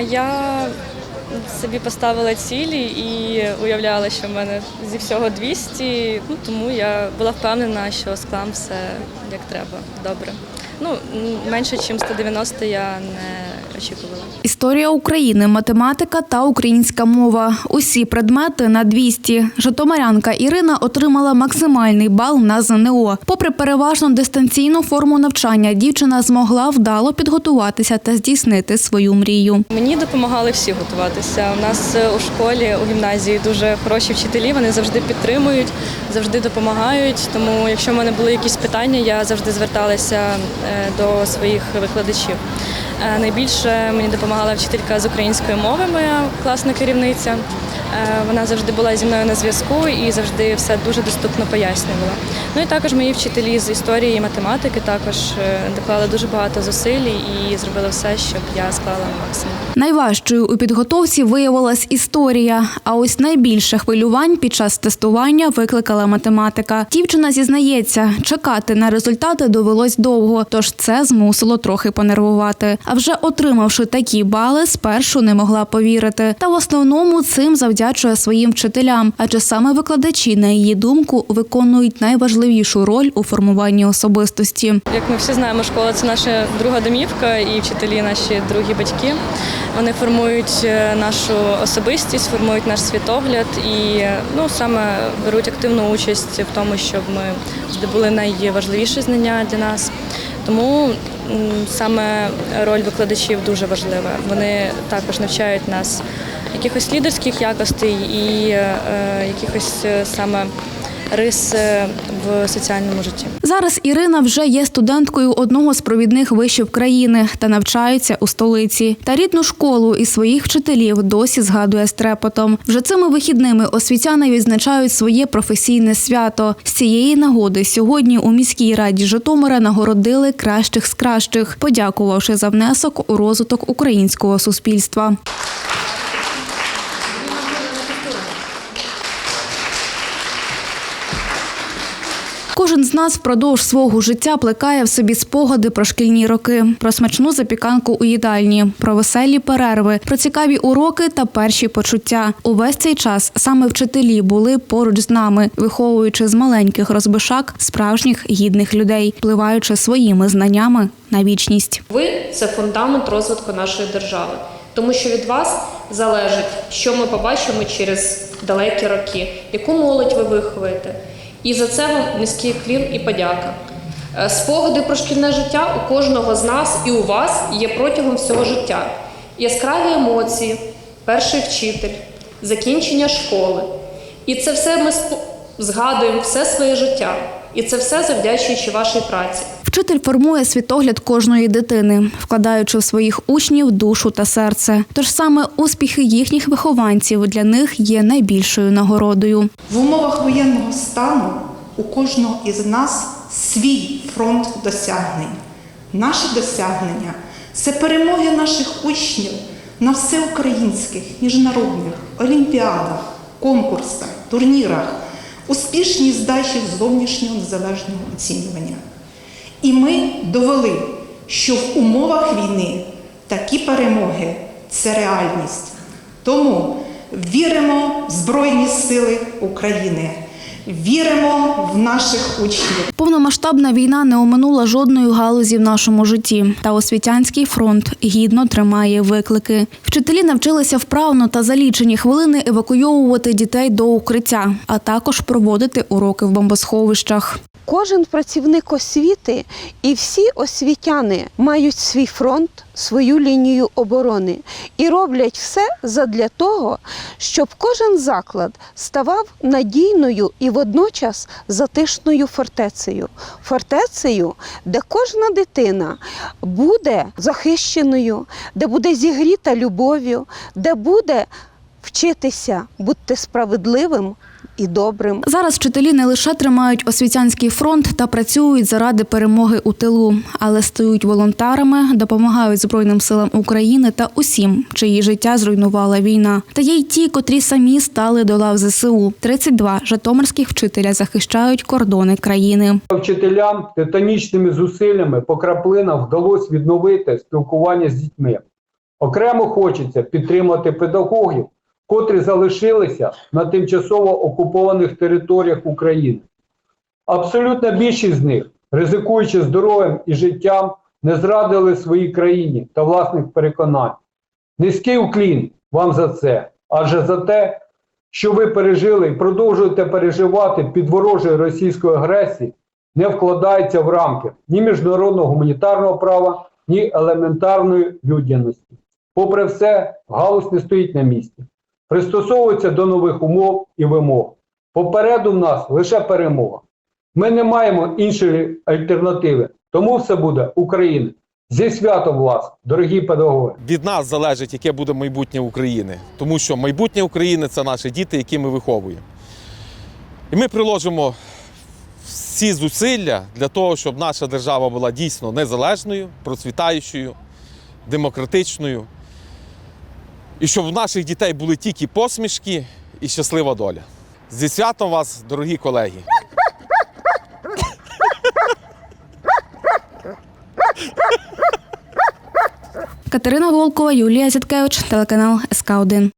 Я собі поставила цілі і уявляла, що в мене зі всього 200, ну тому я була впевнена, що склам все як треба добре. Ну, менше, ніж 190 я не очікувала. Історія України, математика та українська мова. Усі предмети на 200. Житомирянка Ірина отримала максимальний бал на ЗНО. Попри переважно дистанційну форму навчання, дівчина змогла вдало підготуватися та здійснити свою мрію. Мені допомагали всі готуватися. У нас е, у школі, у гімназії дуже хороші вчителі, вони завжди підтримують, завжди допомагають. Тому, якщо в мене були якісь питання, я завжди зверталася е, до своїх викладачів. Е, Мені допомагала вчителька з української мови, моя класна керівниця. Е, Вона завжди була зі мною на зв'язку і завжди все дуже доступно пояснювала. Ну і також мої вчителі з історії і математики також е, доклали дуже багато зусиль і зробили все, щоб я склала максимум. Найважчою у підготовці виявилась історія. А ось найбільше хвилювань під час тестування викликала математика. Дівчина зізнається, чекати на результати довелось довго, тож це змусило трохи понервувати. А вже отримавши такі бали, спершу не могла повірити. Та в основному цим завдячує своїм вчителям, адже саме викладачі, на її думку, виконують найважливішу роль у формуванні особистості. Як ми всі знаємо, школа це наша друга домівка, і вчителі наші другі батьки. Вони формують е, нашу особистість, формують наш світогляд і ну саме беруть активну участь в тому, щоб ми здобули найважливіші знання для нас. Тому саме роль викладачів дуже важлива. Вони також навчають нас якихось лідерських якостей і е, е, якихось е, саме рис в соціальному житті. Зараз Ірина вже є студенткою одного з провідних вишів країни та навчається у столиці. Та рідну школу і своїх вчителів досі згадує з трепотом. Вже цими вихідними освітяни відзначають своє професійне свято. З цієї нагоди сьогодні у міській раді Житомира нагородили кращих з кращих, подякувавши за внесок у розвиток українського суспільства. Кожен з нас впродовж свого життя плекає в собі спогади про шкільні роки, про смачну запіканку у їдальні, про веселі перерви, про цікаві уроки та перші почуття. Увесь цей час саме вчителі були поруч з нами, виховуючи з маленьких розбишак справжніх гідних людей, впливаючи своїми знаннями на вічність. Ви це фундамент розвитку нашої держави, тому що від вас залежить, що ми побачимо через далекі роки, яку молодь ви виховуєте. І за це вам низький клін і подяка. Е, Спогади про шкільне життя у кожного з нас і у вас є протягом всього життя. Яскраві емоції, перший вчитель, закінчення школи. І це все ми згадуємо все своє життя. І це все завдячуючи вашій праці. Вчитель формує світогляд кожної дитини, вкладаючи в своїх учнів душу та серце. Тож саме успіхи їхніх вихованців для них є найбільшою нагородою. В умовах воєнного стану у кожного із нас свій фронт досягнень. Наші досягнення це перемоги наших учнів на всеукраїнських, міжнародних олімпіадах, конкурсах, турнірах, успішній здачі зовнішнього незалежного оцінювання. І ми довели, що в умовах війни такі перемоги це реальність. Тому віримо в Збройні Сили України, віримо в наших учнів. Повномасштабна війна не оминула жодної галузі в нашому житті. Та освітянський фронт гідно тримає виклики. Вчителі навчилися вправно та за лічені хвилини евакуйовувати дітей до укриття, а також проводити уроки в бомбосховищах. Кожен працівник освіти і всі освітяни мають свій фронт, свою лінію оборони і роблять все задля того, щоб кожен заклад ставав надійною і водночас затишною фортецею. Фортецею, де кожна дитина буде захищеною, де буде зігріта любов'ю, де буде вчитися бути справедливим і добрим. Зараз вчителі не лише тримають освітянський фронт та працюють заради перемоги у тилу, але стають волонтерами, допомагають Збройним силам України та усім, чиї життя зруйнувала війна. Та є й ті, котрі самі стали до лав ЗСУ. 32 житомирських вчителя захищають кордони країни. Вчителям титанічними зусиллями по краплинам вдалося відновити спілкування з дітьми. Окремо хочеться підтримати педагогів, котрі залишилися на тимчасово окупованих територіях України. Абсолютна більшість з них, ризикуючи здоров'ям і життям, не зрадили своїй країні та власних переконань. Низький уклін вам за це, адже за те, що ви пережили і продовжуєте переживати під ворожою російською агресією, не вкладається в рамки ні міжнародного гуманітарного права, ні елементарної людяності. Попри все, галузь не стоїть на місці, пристосовується до нових умов і вимог. Попереду в нас лише перемога. Ми не маємо іншої альтернативи, тому все буде Україна. Зі святом вас, дорогі педагоги! від нас залежить, яке буде майбутнє України. Тому що майбутнє України це наші діти, які ми виховуємо. І ми приложимо всі зусилля для того, щоб наша держава була дійсно незалежною, процвітаючою, демократичною. І щоб в наших дітей були тільки посмішки і щаслива доля. Зі святом вас, дорогі колеги! Катерина Волкова, Юлія Зіткевич, телеканал СК 1